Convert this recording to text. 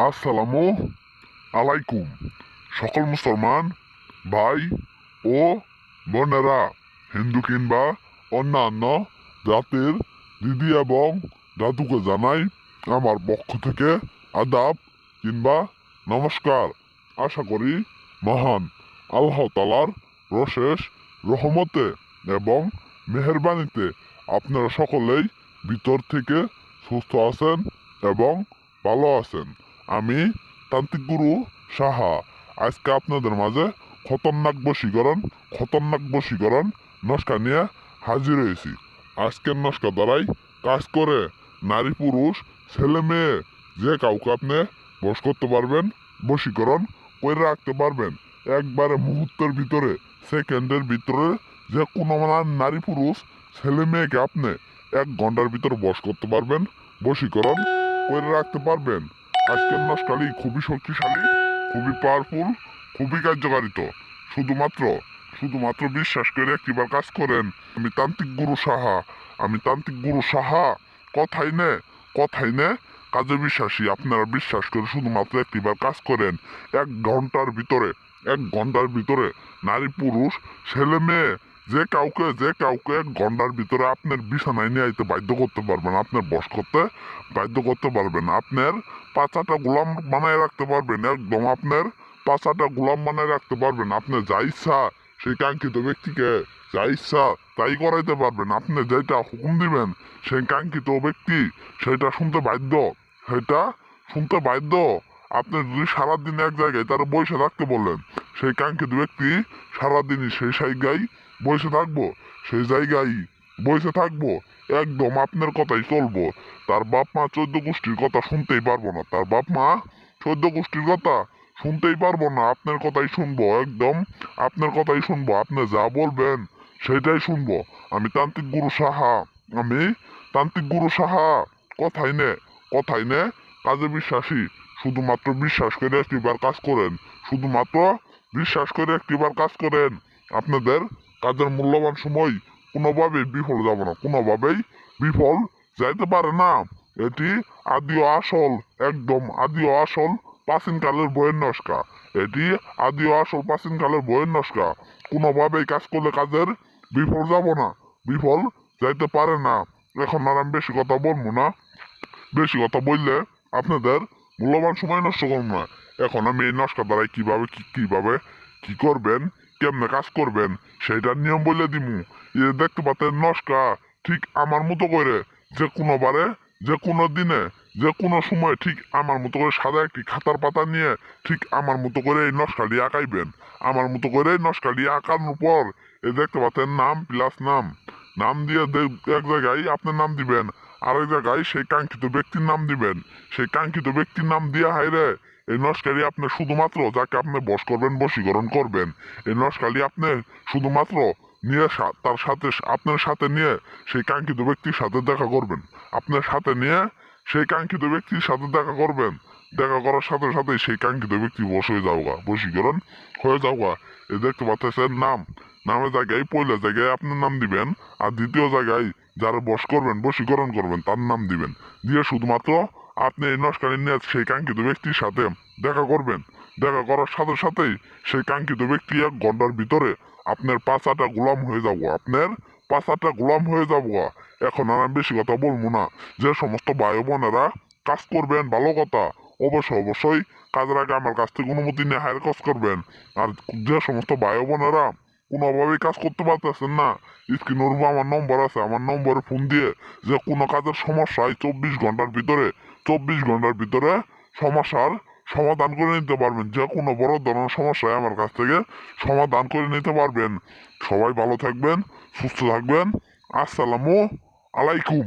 আসসালামু আলাইকুম, সকল মুসলমান, ভাই ও বোনেরা, হিন্দু কিংবা অন্যান্য জাতির দিদি এবং দাদুকে জানাই আমার পক্ষ থেকে আদাব কিংবা নমস্কার। আশা করি মহান আল্লাহ তালার রশেষ রহমতে এবং মেহরবানিতে আপনারা সকলেই ভিতর থেকে সুস্থ আছেন এবং ভালো আছেন। আমি তান্ত্রিক গুরু সাহা। আজকে আপনাদের মাঝে খতরনাক বশীকরণ খতরনাক বশীকরণ নস্কা নিয়ে হাজির হয়েছি। আজকের নস্কা দ্বারাই কাজ করে নারী পুরুষ, ছেলে মেয়ে, যে কাউকে আপনি বশ করতে পারবেন, বশীকরণ করে রাখতে পারবেন। একবারে মুহূর্তের ভিতরে, সেকেন্ডের ভিতরে যে কোনো নারী পুরুষ, ছেলে মেয়েকে আপনি এক ঘণ্টার ভিতরে বশ করতে পারবেন, বশীকরণ করে রাখতে পারবেন। আজকের নস্কালি খুবই শক্তিশালী, খুবই পাওয়ারফুল খুবই কার্যকারিত। শুধুমাত্র শুধুমাত্র বিশ্বাস করে একটিবার কাজ করেন। আমি তান্ত্রিক গুরু সাহা, আমি তান্ত্রিক গুরু সাহা। কথাই নে কথাই নে, কাজে বিশ্বাসী, আপনারা বিশ্বাস করে শুধুমাত্র একটিবার কাজ করেন। এক ঘণ্টার ভিতরে, এক ঘণ্টার ভিতরে নারী পুরুষ, ছেলে মেয়ে যে কাউকে যে কাউকে ঘণ্টার ভিতরে আপনার বিছানায় নিয়ে আইতে বাধ্য করতে পারবেন, আপনার বস করতে বাধ্য করতে পারবেন। আপনার পাঁচাটা গোলাম বানায় রাখতে পারবেন, একদম আপনার পাঁচাটা গোলাম বানায় রাখতে পারবেন। আপনার যা ইচ্ছা, সেই কাঙ্ক্ষিত ব্যক্তিকে যা ইচ্ছা, তাই করাইতে পারবেন। আপনি যেটা হুকুম দিবেন, সেই কাঙ্ক্ষিত ব্যক্তি, সেটা শুনতে বাধ্য, সেটা শুনতে বাধ্য। আপনি যদি সারাদিন এক জায়গায় তারা বসে থাকতে বললেন সেই কাঙ্ক্ষিত ব্যক্তি সারাদিনই সেই জায়গায় বসে থাকব, সেই জায়গায় বসে থাকব, একদম আপনার কথাই চলবো। তার বাপ মা চোদ্দ গোষ্ঠীর কথা শুনতেই পারব না, তার বাপ মা চোদ্দ গোষ্ঠীর কথা শুনতেই পারব না, আপনার কথাই শুনব, একদম আপনার কথাই শুনব, আপনি যা বলবেন সেটাই শুনব। আমি তান্ত্রিক গুরু সাহা, আমি তান্ত্রিক গুরু সাহা, কথাই নে কথাই নে, কাজে বিশ্বাসী। শুধুমাত্র বিশ্বাস করে একটিবার কাজ করেন। শুধুমাত্র বিশ্বাস করে একটিবার কাজ করেন। আপনাদের কাজের মূল্যবান সময় কোনোভাবেই বিফল যাব না, কোনোভাবেই বিফল যাইতে পারে না। এটি আদি আসল, একদম আদি আসল প্রাচীনকালের বইয়ের নস্কা। এটি আদি আসল প্রাচীনকালের বইয়ের নস্কা। কোনোভাবেই কাজ করলে কাজের বিফল যাব না, বিফল যাইতে পারে না। এখন আর আমি বেশি কথা বলব না। বেশি কথা বললে আপনাদের মূল্যবান সময় নষ্ট করব না। এখন আমি এই নস্কা দ্বারাই কীভাবে কি কীভাবে কি করবেন, কেমনে কাজ করবেন, সেইটার নিয়ম বলে দিমু। এ দেখতে পাচ্ছেন নস্কা ঠিক আমার মতো করে। যে কোনো বারে, যে কোনো দিনে, যে কোনো সময় ঠিক আমার মতো করে সাদা একটি খাতার পাতা নিয়ে ঠিক আমার মতো করে এই নস্কাটি আঁকাইবেন। আমার মতো করে এই নস্কাটি আঁকানোর পর এ দেখতে পাচ্ছেন নাম প্লাস নাম। নাম দিয়ে এক জায়গায় আপনার নাম দিবেন। আরেক জায়গায় সেই কাঙ্ক্ষিত ব্যক্তির নাম দিবেন। সেই কাঙ্ক্ষিত ব্যক্তির নাম দিয়ে হাইরে এই নস্কারি আপনি শুধুমাত্র যাকে আপনি বশ করবেন, বশীকরণ করবেন। এই নস্কালি আপনি শুধুমাত্র নিয়ে তার সাথে, আপনার সাথে নিয়ে সেই কাঙ্ক্ষিত ব্যক্তির সাথে দেখা করবেন। আপনার সাথে নিয়ে সেই কাঙ্ক্ষিত ব্যক্তির সাথে দেখা করবেন। দেখা করার সাথে সাথে সেই কাঙ্ক্ষিত ব্যক্তি বস হয়ে যাওগা, বশীকরণ হয়ে যাওগা। এ দেখতে পাচ্ছেন নাম। নামের জায়গায় পয়লা জায়গায় আপনার নাম দিবেন, আর দ্বিতীয় জায়গায় যারা বশ করবেন, বশীকরণ করবেন, তার নাম দিবেন। দিয়ে শুধুমাত্র আপনি এই নস্কারি নিয়ে সেই কাঙ্ক্ষিত ব্যক্তির সাথে দেখা করবেন। দেখা করার সাথে সাথেই সেই কাঙ্ক্ষিত ব্যক্তি এক ঘণ্টার ভিতরে আপনার পাঁচাটা গোলাম হয়ে যাব। আপনার পাঁচাটা গোলাম হয়ে যাব। এখন আর আমি বেশি কথা বলব না। যে সমস্ত ভাই বোনেরা কাজ করবেন, ভালো কথা। অবশ্যই অবশ্যই কাজের আগে আমার কাছ থেকে অনুমতি নিয়ে হায়ার কাজ করবেন। আর যে সমস্ত ভাই বোনেরা কোনোভাবেই কাজ করতে পারতেছেন না। স্ক্রিনের উপর আমার নম্বর আছে, আমার নম্বরে ফোন দিয়ে যে কোনো কাজের সমস্যা সমস্যায় চব্বিশ ঘণ্টার ভিতরে, চব্বিশ ঘণ্টার ভিতরে সমস্যার সমাধান করে নিতে পারবেন। যে কোনো বড় ধরনের সমস্যায় আমার কাছ থেকে সমাধান করে নিতে পারবেন। সবাই ভালো থাকবেন, সুস্থ থাকবেন। আসসালামু আলাইকুম।